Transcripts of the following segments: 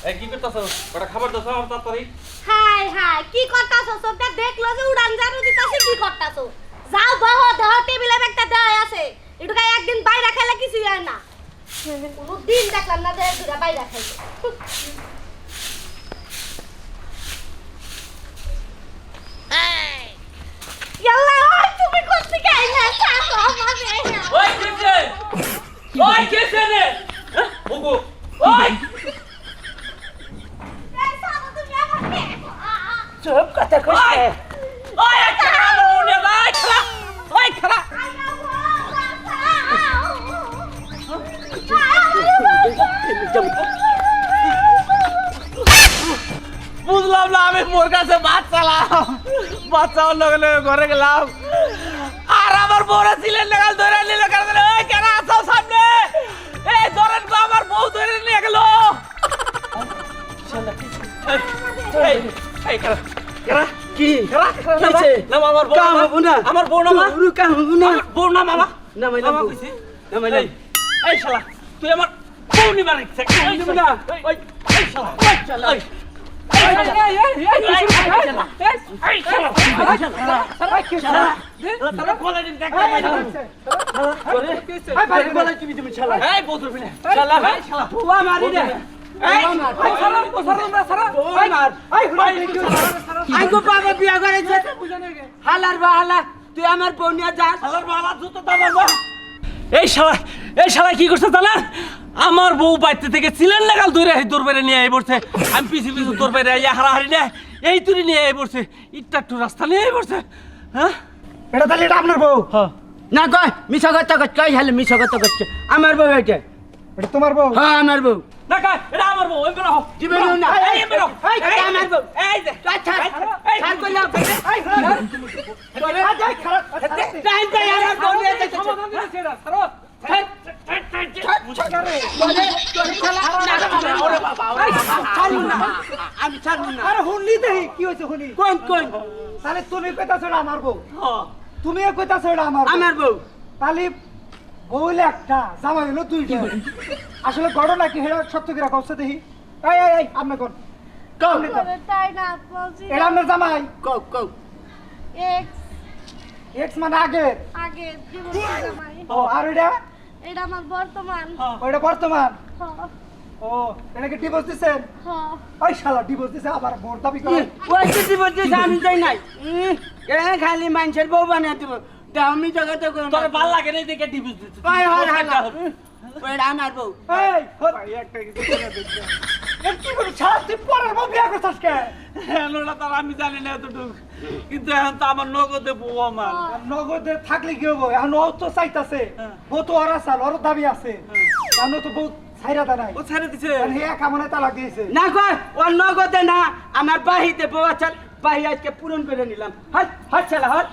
এই, কি করতেছ? ওটা খাবার কি দেখল যে উড়ান জারু দিতাছে, কি করতাছো? যাও বহ, দেহ, টেবিলে একটা দেয় আছে। এটুকা একদিন বাইরে খেলে কিছুই হয় না। দিন দেখলাম না যে বাইরে খাইছে ইয়াল্লা ওই তুমি কোথা থেকে আইলা ছাড়ো আমাকে ওই কেছে ওই কেছে রে হ্যাঁ? ওগো ওই এই ছাড়ো তুমি আমাকে আ, আ। চুপ কথা কইস ওই ওই খাবার মনে দাই খালা ওই খালা। বুঝলাম না আমি মোর কাছে বাচ্চালাম বাচ্চা অন্য গেলে ঘরে গেলাম। কি কিছে? নামা, আমার বউ কাম। হব না আমার বউ নামা। তোর কাম হব না আমার বউ না মামা নামাইলাম মামা বউ। কইছি। নামাইলাম। এই, এই শালা তুই আমার বউ নিবার ইচ্ছা এই না। ওই, এই শালা ওই শালা। ওই, এই শালা। এই, এই, এই, এই, এই, শালা। এই শালা। তোরা গলায় দিন, দেখ, দেখ, দেখ। এই, বউ ধরবি না। শালা। এই, শালা। বুয়া মারি দে এই, শালা, না, তুই কি করছে জানেন আমার বউ বাড়িতে থেকে ছিলেন লাগাল এই দূর বেড়ে নিয়ে আই পড়ছে। আমি পিছু পিছু দূর বেড়ে ইয়া হারাহারি নিয়ে এই তুরি নিয়ে আই পড়ছে। ইটটা একটু রাস্তা নিয়ে এই পড়ছে। হ্যাঁ? এটা তাহলে এটা আপনার বউ? হ্যাঁ। না কয় মিছা কথা কয় কই মিছা কথা করছে আমার বউ এটা এটা তোমার বউ হ্যাঁ আমার বউ না কয় এটা আমার বউ ওই বেরো জীবনে না। এই এই এই, এটা আমার বউ। এই যে আচ্ছা এই, এই, ছাড় করলাম টাইম টাইম আমার বউ নিয়ে যাচ্ছে সমাধান দিয়েছে এরা, ছাড়ো। ছাড়, ছাড়, ছাড়, ছাড়, আমি ছাড়বো না আরে হুনলি দেহি কি হয়েছে হুনি কোন কোন তাহলে তুমি কইতাছো আমার বউ হ্যাঁ। তুমিও কইতাছো আমার। আমার বউ তাহলে বউ হইলে একটা জামাই হলো দুইটা। আসলে ঘটনা কি হেরা সত্য কিরা কষ্ট দেখি? এই এই এই আপনি কোন? কোন? তাই না বলছি এটা আপনার জামাই। কও কও। এক্স এক্স মানে আগে আগে জীবন জামাই? ও আর এটা এটা আমার বর্তমান। ওইটা বর্তমান? ও এটাকে ডিভোর্স দিছেন? হ। ওই শালা ডিভোর্স দিছে আবার বোর দাবি করে। ওই কিছু বলছিস আমি যাই নাই। এ খালি মানুষের বউ বানিয়ে দিব তা আমি জগতে করো তোর ভালো লাগে না দেখে ডিভোর্স দিচ্ছে ওই হয় হালা ওই আমার বউ এই হো- এ কি করে ছাড় তুই পরের বউ বিয়া করছিস কে? তার আমি জানি না এতটুকু। কিন্তু এখন তো আমার নগদে বউ আমার। নগদে থাকলে কি হব? এখন ও তো চাইতাছে। হ্যাঁ। তো ওর আসাল ওর দাবি আছে। এখন তো বউ ছাইরা দা নাই। ও ছেড়ে দিছে। এখন হে কামনে তালাক দিয়েছে। না কয় ওর নগদে না আমার বাহিতে বউ আছে। বাহি আজকে পূরণ করে নিলাম। হাট হাট চালা হাট।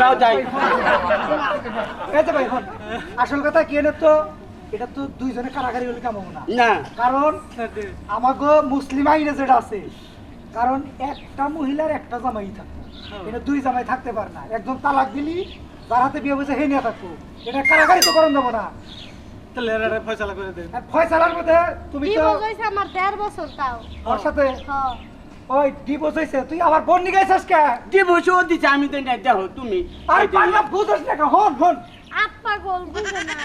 যাও যাই। এই যে ভাই হন। আসল কথা কি এনে তো? এটা তো দুইজনে কারাগারি হলে কাম না। না। কারণ আমাগো মুসলিম আইনে যেটা আছে কারণ একটা মহিলার একটা জামাই থাকতো এটা দুই জামাই থাকতে পারে না। একজন তালাক দিলি যার হাতে বিয়ে বসে হে নিয়ে থাকব। এটা কারাগারি তো করেন দেবো না। ফয়সালার মধ্যে তুমি তো আমার দেড় বছর তাও। ওর সাথে? হ। ওই ডিভোর্স হয়েছে তুই আবার বোন নিয়ে গেছিস কে? ডিভোর্স ও দিছে আমি তো নাই দেখো তুমি। আর পারলাম বুঝছিস না কে? হন হন। আপা গোল বুঝে না।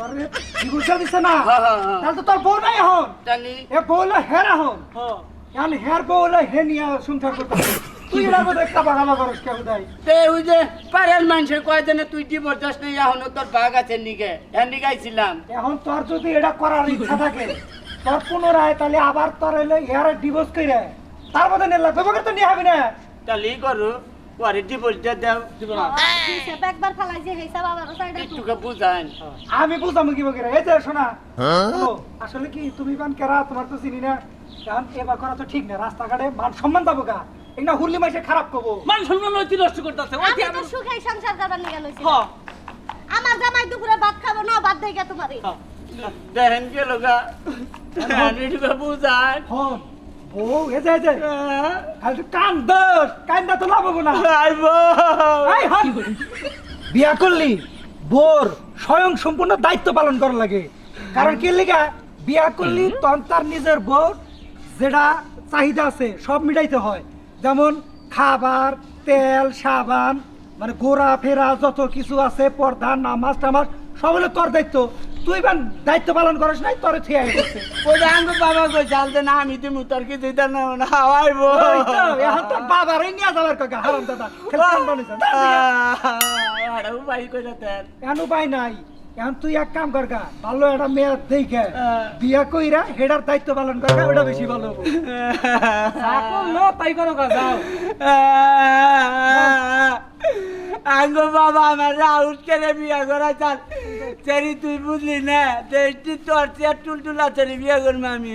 আরে ডিভোর্স দিছে না? হ্যাঁ, হ্যাঁ, হ্যাঁ। তাহলে তো তোর বউ নাই হন তাহলে? এ বউ হলো হেরা হন হ্যাঁ এখন হের বউ হলো হে নিয়ে করতে। তুই মধ্যে কাবা কাবা করস কে উদয় তে ওই যে পারের মানুষের কয় জানে তুই ডিভোর্স দাস নেই এখন তোর ভাগ আছে নিকে হ্যাঁ নিগাইছিলাম এখন তোর যদি এটা করার ইচ্ছা থাকে তোর পুনরায় তাহলে আবার তোর হইলে হেয়ার ডিভোর্স করে তার মধ্যে নিয়ে লাগবে তো নিয়ে হবে না। তাহলে ই করো ডিভোর্স দিয়ে দাও। একবার ফেলাইছে হিসাব আবার সাইডে একটুকে বুঝান। আমি বুঝলাম কি বকিরা এই যে শোনা। শোনো, আসলে কি তুমি বান কেরা তোমার তো চিনি না। এখন এবার করা তো ঠিক না রাস্তাঘাটে মান সম্মান পাবো গা। একটা হুরলি মাইসে খারাপ করব। মান সম্মান লইতি নষ্ট করতেছে ওই আমি কি তো সুখে সংসার করবার নিয়ে হ্যাঁ। আমার জামাই দুপুরে ভাত খাব না বাদ দেই গা তোমারে হ্যাঁ। দেখেন গেল গা। একটুকে বুঝান। হন বউ এ যে এ যে। খালি তুই কান দোষ কান্দা তো লাভ না। আইব। হন। বিয়া করলি বোর স্বয়ং সম্পূর্ণ দায়িত্ব পালন করা লাগে। কারণ কি লিগা? বিয়া করলি তখন তার নিজের বউ যেটা চাহিদা আছে সব মিটাইতে হয়। যেমন খাবার তেল সাবান মানে গোড়া ফেরা যত কিছু আছে পর্দা নামাজ টামাজ সব হলো তোর দায়িত্ব। তুই বান দায়িত্ব পালন করিস নাই তোর থিয়া গেছে ওই আঙ্গ বাবা কই চালতে না আমি তুমি তোর কি তুই না না তো, এখন তোর বাবারই নিয়ে যাবার কাকা হারাম দাদা খেলতে বানিয়েছে আরে ভাই কই যাতেন এখন উপায় নাই এখন তুই এক কাম কর গা ভালো একটা মেয়ে দেখে। বিয়া কইরা হেডার দায়িত্ব পালন কর ওটা বেশি ভালো হবে। তাই করো গা, যাও। আঙ্গ বাবা আমার আউট করে বিয়ে করা চাল তেরি তুই বুঝলি না? তেরি তোর চেয়ার টুল টুল আছে বিয়া করব আমি।